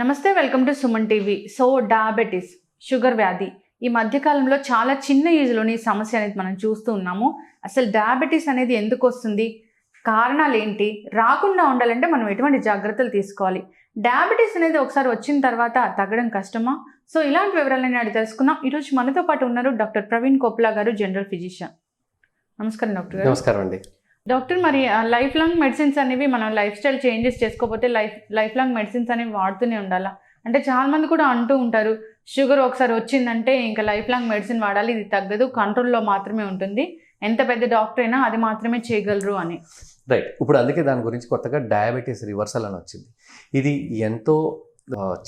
నమస్తే welcome to Suman TV. So diabetes sugar వ్యాధి ఈ మధ్యకాలంలో చాలా చిన్న ఏజ్లోని సమస్య అనేది మనం చూస్తూ ఉన్నాము. అసలు డయాబెటీస్ అనేది ఎందుకు వస్తుంది? కారణాలు ఏంటి? రాకుండా ఉండాలంటే మనం ఎటువంటి జాగ్రత్తలు తీసుకోవాలి? డయాబెటీస్ అనేది ఒకసారి వచ్చిన తర్వాత తగ్గడం కష్టమా? సో ఇలాంటి వివరాలని అడిగి తెలుసుకుందాం. ఈరోజు మనతో పాటు ఉన్నారు డాక్టర్ ప్రవీణ్ కోప్లా గారు జనరల్ ఫిజిషియన్ నమస్కారం డాక్టర్ నమస్కారం అండి. డాక్టర్ మరి లైఫ్ లాంగ్ మెడిసిన్స్ అనేవి మనం లైఫ్ స్టైల్ చేంజెస్ చేసుకోకపోతే లైఫ్ లైఫ్ లాంగ్ మెడిసిన్స్ అనేవి వాడుతూనే ఉండాలా? అంటే చాలా మంది కూడా అంటూ ఉంటారు షుగర్ ఒకసారి వచ్చిందంటే ఇంకా లైఫ్ లాంగ్ మెడిసిన్ వాడాలి ఇది తగ్గదు కంట్రోల్లో మాత్రమే ఉంటుంది ఎంత పెద్ద డాక్టర్ అయినా అది మాత్రమే చేయగలరు అని. రైట్. ఇప్పుడు అందుకే దాని గురించి కొత్తగా డయాబెటీస్ రివర్సల్ అని వచ్చింది. ఇది ఎంతో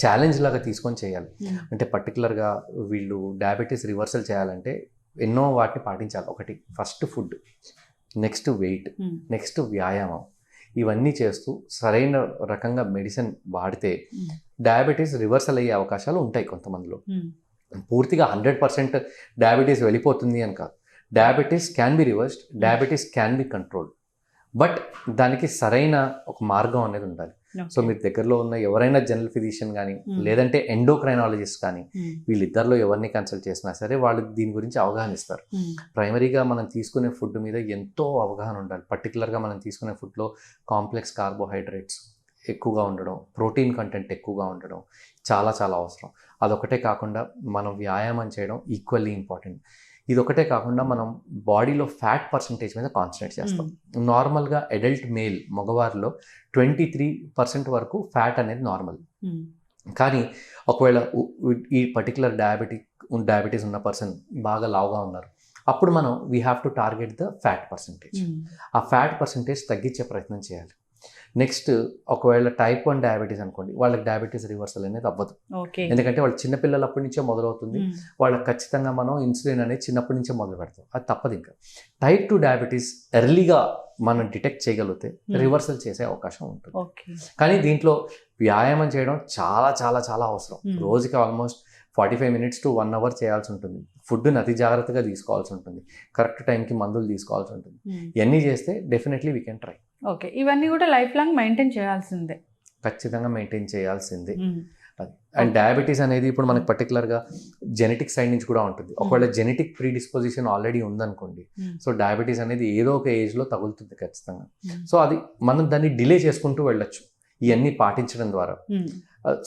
ఛాలెంజ్ లాగా తీసుకొని చేయాలి. అంటే పర్టికులర్గా వీళ్ళు డయాబెటీస్ రివర్సల్ చేయాలంటే ఎన్నో వాటిని పాటించాలి. ఒకటి first food. Next weight Hmm. Next వ్యాయామం ఇవన్నీ చేస్తూ సరైన రకంగా మెడిసిన్ వాడితే Hmm. డయాబెటీస్ రివర్సల్ అయ్యే అవకాశాలు ఉంటాయి కొంతమందిలో Hmm. పూర్తిగా హండ్రెడ్ పర్సెంట్ డయాబెటీస్ వెళ్ళిపోతుంది అని కాదు diabetes can be reversed diabetes can be controlled but దానికి సరైన ఒక మార్గం అనేది ఉండాలి సో మీరు దగ్గరలో ఉన్న ఎవరైనా జనరల్ ఫిజిషియన్ కానీ Hmm. లేదంటే ఎండోక్రైనాలజిస్ట్ కానీ Hmm. వీళ్ళిద్దరిలో ఎవరిని కన్సల్ట్ చేసినా సరే వాళ్ళు దీని గురించి అవగాహన ఇస్తారు Hmm. ప్రైమరీగా మనం తీసుకునే ఫుడ్ మీద ఎంతో అవగాహన ఉండాలి పర్టికులర్గా మనం తీసుకునే ఫుడ్లో కాంప్లెక్స్ కార్బోహైడ్రేట్స్ ఎక్కువగా ఉండడం ప్రోటీన్ కంటెంట్ ఎక్కువగా ఉండడం చాలా చాలా అవసరం అదొకటే కాకుండా మనం వ్యాయామం చేయడం ఈక్వల్లీ ఇంపార్టెంట్ ఇది ఒకటే కాకుండా మనం బాడీలో ఫ్యాట్ పర్సంటేజ్ మీద కాన్సన్ట్రేట్ చేస్తాం. నార్మల్గా అడల్ట్ మేల్ మగవారిలో ట్వంటీ త్రీ పర్సెంట్ వరకు ఫ్యాట్ అనేది నార్మల్. కానీ ఒకవేళ ఈ పర్టికులర్ డయాబెటిక్ డయాబెటీస్ ఉన్న పర్సన్ బాగా లావుగా ఉన్నారు అప్పుడు మనం we have to target the fat percentage. ఆ ఫ్యాట్ పర్సంటేజ్ తగ్గించే ప్రయత్నం చేయాలి. నెక్స్ట్ ఒకవేళ టైప్ వన్ డయాబెటీస్ అనుకోండి వాళ్ళకి డయాబెటీస్ రివర్సల్ అనేది అవ్వదు. ఎందుకంటే వాళ్ళు చిన్నపిల్లలప్పటి నుంచే మొదలవుతుంది. వాళ్ళకి ఖచ్చితంగా మనం ఇన్సులిన్ అనేది చిన్నప్పటి నుంచే మొదలు పెడతాం. అది తప్పదు ఇంకా. టైప్ టూ డయాబెటీస్ ఎర్లీగా మనం డిటెక్ట్ చేయగలిగితే. రివర్సల్ చేసే అవకాశం ఉంటుంది. కానీ దీంట్లో వ్యాయామం చేయడం చాలా చాలా చాలా అవసరం. రోజుకి almost forty five minutes to one hour చేయాల్సి ఉంటుంది. ఫుడ్ని అతి జాగ్రత్తగా తీసుకోవాల్సి ఉంటుంది. కరెక్ట్ టైంకి మందులు తీసుకోవాల్సి ఉంటుంది. ఇవన్నీ చేస్తే definitely we can try okay. ఇవన్నీ కూడా లైఫ్ లాంగ్ మెయింటైన్ చేయాల్సిందే. ఖచ్చితంగా మెయింటైన్ చేయాల్సిందే. అండ్ డయాబెటీస్ అనేది ఇప్పుడు మనకి పర్టికులర్గా జెనెటిక్ సైడ్ నుంచి కూడా ఉంటుంది. ఒకవేళ జెనెటిక్ ప్రీ డిస్పోజిషన్ ఆల్రెడీ ఉందనుకోండి. సో డయాబెటీస్ అనేది ఏదో ఒక ఏజ్లో తగులుతుంది ఖచ్చితంగా. సో అది మనం దాన్ని డిలే చేసుకుంటూ వెళ్ళొచ్చు. ఇవన్నీ పాటించడం ద్వారా.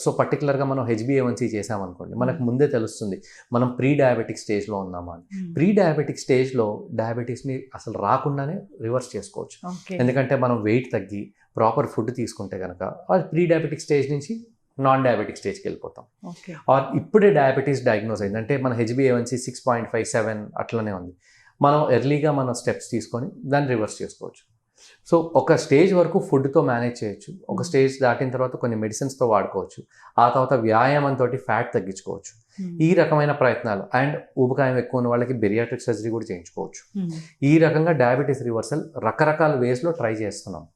సో పర్టికులర్గా మనం హెచ్బిఏవన్సీ చేసామనుకోండి మనకు ముందే తెలుస్తుంది మనం ప్రీ డయాబెటిక్ స్టేజ్లో ఉన్నామా అని. ప్రీ డయాబెటిక్ స్టేజ్లో డయాబెటీస్ని అసలు రాకుండానే రివర్స్ చేసుకోవచ్చు. ఎందుకంటే మనం వెయిట్ తగ్గి ప్రాపర్ ఫుడ్ తీసుకుంటే కనుక అది ప్రీ డయాబెటిక్ స్టేజ్ నుంచి నాన్ డయాబెటిక్ స్టేజ్కి వెళ్ళిపోతాం. ఆర్ ఇప్పుడే డయాబెటీస్ డయాగ్నోస్ అయింది. అంటే మన H B A one C six point five seven అట్లనే ఉంది. మనం ఎర్లీగా మనం స్టెప్స్ తీసుకొని దాన్ని రివర్స్ చేసుకోవచ్చు. సో ఒక స్టేజ్ వరకు ఫుడ్తో మేనేజ్ చేయొచ్చు. ఒక. స్టేజ్ దాటిన తర్వాత కొన్ని మెడిసిన్స్తో వాడుకోవచ్చు. ఆ తర్వాత వ్యాయామంతో ఫ్యాట్ తగ్గించుకోవచ్చు. ఈ రకమైన ప్రయత్నాలు అండ్ ఊబకాయం ఎక్కువ ఉన్న వాళ్ళకి బెరియాట్రిక్ సర్జరీ కూడా చేయించుకోవచ్చు. ఈ రకంగా డయాబెటీస్ రివర్సల్ రకరకాల వేస్లో ట్రై చేస్తున్నాం.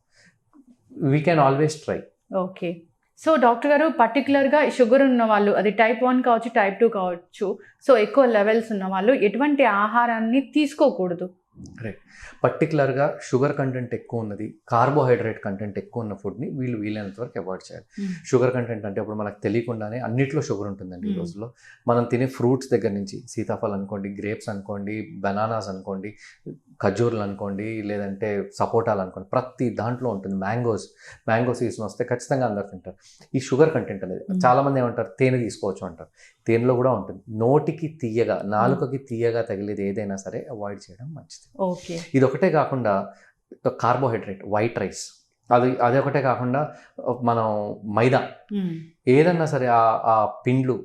We can always try okay. So doctor గారు పర్టికులర్గా షుగర్ ఉన్న వాళ్ళు అది టైప్ వన్ కావచ్చు టైప్ టూ కావచ్చు సో ఎక్కువ లెవెల్స్ ఉన్న వాళ్ళు ఎటువంటి ఆహారాన్ని తీసుకోకూడదు. పర్టికులర్గా షుగర్ కంటెంట్ ఎక్కువ ఉన్నది కార్బోహైడ్రేట్ కంటెంట్ ఎక్కువ ఉన్న ఫుడ్ని వీళ్ళు వీలైనంత వరకు అవాయిడ్ చేయాలి. షుగర్ కంటెంట్ అంటే ఇప్పుడు మనకు తెలియకుండానే అన్నిట్లో షుగర్ ఉంటుందండి ఈ Hmm. రోజుల్లో. మనం తినే ఫ్రూట్స్ దగ్గర నుంచి సీతాఫలం అనుకోండి గ్రేప్స్ అనుకోండి బనానాస్ అనుకోండి ఖజూర్లు అనుకోండి లేదంటే సపోటాలు అనుకోండి ప్రతి దాంట్లో ఉంటుంది మ్యాంగోస్. మ్యాంగో సీజన్ వస్తే ఖచ్చితంగా అందరు తింటారు. ఈ షుగర్ కంటెంట్ అనేది Hmm. చాలా మంది ఏమంటారు తేనె తీసుకోవచ్చు అంటారు. తేనెలో కూడా ఉంటుంది. నోటికి తీయగా నాలుకకి తీయగా తగిలేది ఏదైనా సరే అవాయిడ్ చేయడం మంచిది. ఓకే. ఇది ఒకటే కాకుండా కార్బోహైడ్రేట్ వైట్ రైస్. అది అది ఒకటే కాకుండా మనం మైదా. ఏదన్నా సరే ఆ పిండ్లు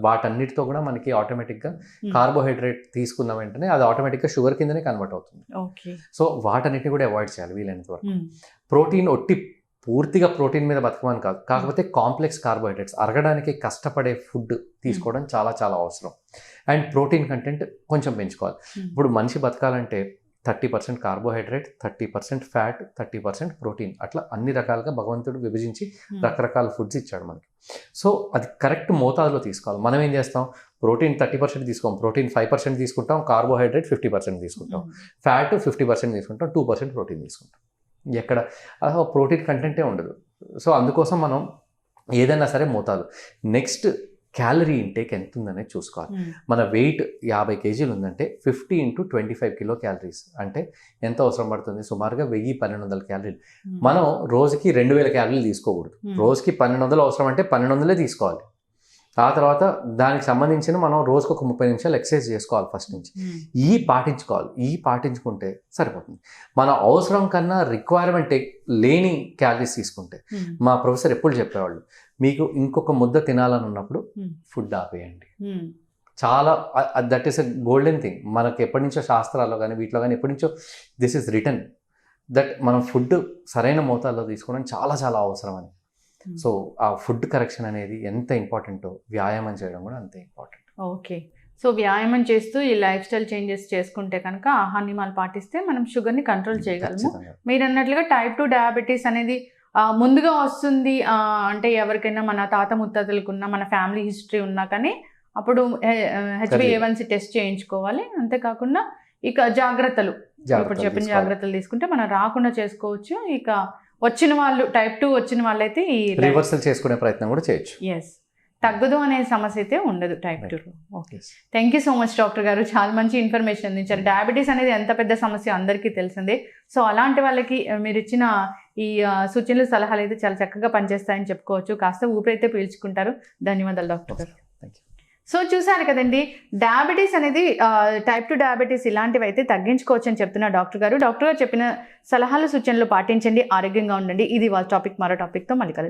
వాటన్నిటితో కూడా మనకి ఆటోమేటిక్గా కార్బోహైడ్రేట్ తీసుకున్న వెంటనే అది ఆటోమేటిక్గా షుగర్ కిందనే కన్వర్ట్ అవుతుంది. సో వాటన్నిటిని కూడా అవాయిడ్ చేయాలి వీలైనంత వరకు. ప్రోటీన్ ఒట్టి పూర్తిగా ప్రోటీన్ మీద బతకమని కాదు. కాకపోతే కాంప్లెక్స్ కార్బోహైడ్రేట్స్ అరగడానికి కష్టపడే ఫుడ్ తీసుకోవడం చాలా చాలా అవసరం. అండ్ ప్రోటీన్ కంటెంట్ కొంచెం పెంచుకోవాలి. ఇప్పుడు మనిషి బతకాలంటే thirty percent carbohydrate thirty percent fat thirty percent protein అట్లా అన్ని రకాలుగా భగవంతుడు విభజించి రకరకాల ఫుడ్స్ ఇచ్చాడు మనకి. సో అది కరెక్ట్ మోతాదులో తీసుకోవాలి. మనం ఏం చేస్తాం? ప్రోటీన్ థర్టీ పర్సెంట్ తీసుకోం ప్రోటీన్ ఫైవ్ పర్సెంట్ తీసుకుంటాం కార్బోహైడ్రేట్ ఫిఫ్టీ పర్సెంట్ తీసుకుంటాం ఫ్యాట్ ఫిఫ్టీ పర్సెంట్ తీసుకుంటాం టూ పర్సెంట్ ప్రోటీన్ తీసుకుంటాం. ఎక్కడ? ప్రోటీన్ కంటెంటే ఉండదు. సో అందుకోసం మనం ఏదైనా సరే మోతాదు. నెక్స్ట్ క్యాలరీ ఇంటేక్ ఎంత ఉందనేది చూసుకోవాలి. మన వెయిట్ యాభై కేజీలు ఉందంటే fifty into twenty five kilocalories. అంటే ఎంత అవసరం పడుతుంది? సుమారుగా వెయ్యి పన్నెండు వందల క్యాలరీలు. మనం రోజుకి రెండు వేల క్యాలరీలు తీసుకోకూడదు. రోజుకి పన్నెండు వందలు అవసరం అంటే పన్నెండు వందలే తీసుకోవాలి. ఆ తర్వాత దానికి సంబంధించిన మనం రోజుకు ఒక ముప్పై నిమిషాలు ఎక్సర్సైజ్ చేసుకోవాలి ఫస్ట్ నుంచి మ్మ్. ఈ పాటించుకోవాలి ఈ పాటించుకుంటే సరిపోతుంది మన అవసరం కన్నా రిక్వైర్మెంట్ లేని క్యాలరీస్ తీసుకుంటే మ్మ్. మా ప్రొఫెసర్ ఎప్పుడు చెప్పేవాళ్ళు మీకు ఇంకొక ముద్ద తినాలని ఉన్నప్పుడు Hmm. ఫుడ్ ఆపేయండి మ్మ్. చాలా that is a golden thing మనకి ఎప్పటి నుంచో శాస్త్రాల్లో కానీ వీటిలో కానీ ఎప్పటి నుంచో దిస్ ఇస్ రిటర్న్ దట్ మనం ఫుడ్ సరైన మోతాదులో తీసుకోవడం చాలా చాలా అవసరం అని Hmm. సో ఆ ఫుడ్ కరెక్షన్ అనేది ఎంత ఇంపార్టెంటో వ్యాయామం చేయడం కూడా అంతే ఇంపార్టెంట్. ఓకే. సో వ్యాయామం చేస్తూ ఈ లైఫ్ స్టైల్ చేంజెస్ చేసుకుంటే కనుక ఆహార నియమాలు పాటిస్తే మనం షుగర్ని కంట్రోల్ చేయగలము. ఖచ్చితంగా. మీరు అన్నట్లుగా టైప్ టూ డయాబెటీస్ అనేది ముందుగా వస్తుంది అంటే ఎవరికైనా మన తాత ముత్తాతలకు ఉన్న మన ఫ్యామిలీ హిస్టరీ ఉన్నా కానీ అప్పుడు హెచ్బిఏవన్సీ టెస్ట్ చేయించుకోవాలి. అంతేకాకుండా ఇక జాగ్రత్తలు. ఇప్పుడు చెప్పిన. జాగ్రత్తలు తీసుకుంటే మనం రాకుండా చేసుకోవచ్చు. ఇక వచ్చిన వాళ్ళు టైప్ టూ వచ్చిన వాళ్ళైతే ఈ రివర్సల్ చేసుకునే ప్రయత్నం కూడా చేయొచ్చు. ఎస్ తగ్గదు అనే సమస్య అయితే ఉండదు type two okay. Thank you so much doctor గారు. చాలా మంచి ఇన్ఫర్మేషన్ అందించారు. డయాబెటీస్ అనేది ఎంత పెద్ద సమస్య అందరికీ తెలిసిందే. సో అలాంటి వాళ్ళకి మీరు ఇచ్చిన ఈ సూచనలు సలహాలు అయితే చాలా చక్కగా పనిచేస్తాయని చెప్పుకోవచ్చు. కాస్త ఊపిరైతే పీల్చుకుంటారు. ధన్యవాదాలు డాక్టర్ గారు. సో చూసారు కదండి డయాబెటీస్ అనేది టైప్ టు డయాబెటీస్ ఇలాంటివి అయితే తగ్గించుకోవచ్చు అని చెప్తున్న డాక్టర్ గారు. డాక్టర్ గారు చెప్పిన సలహాలు సూచనలు పాటించండి ఆరోగ్యంగా ఉండండి. ఇది వాళ్ళ టాపిక్ మరో టాపిక్తో మళ్ళీ కలుద్దాం.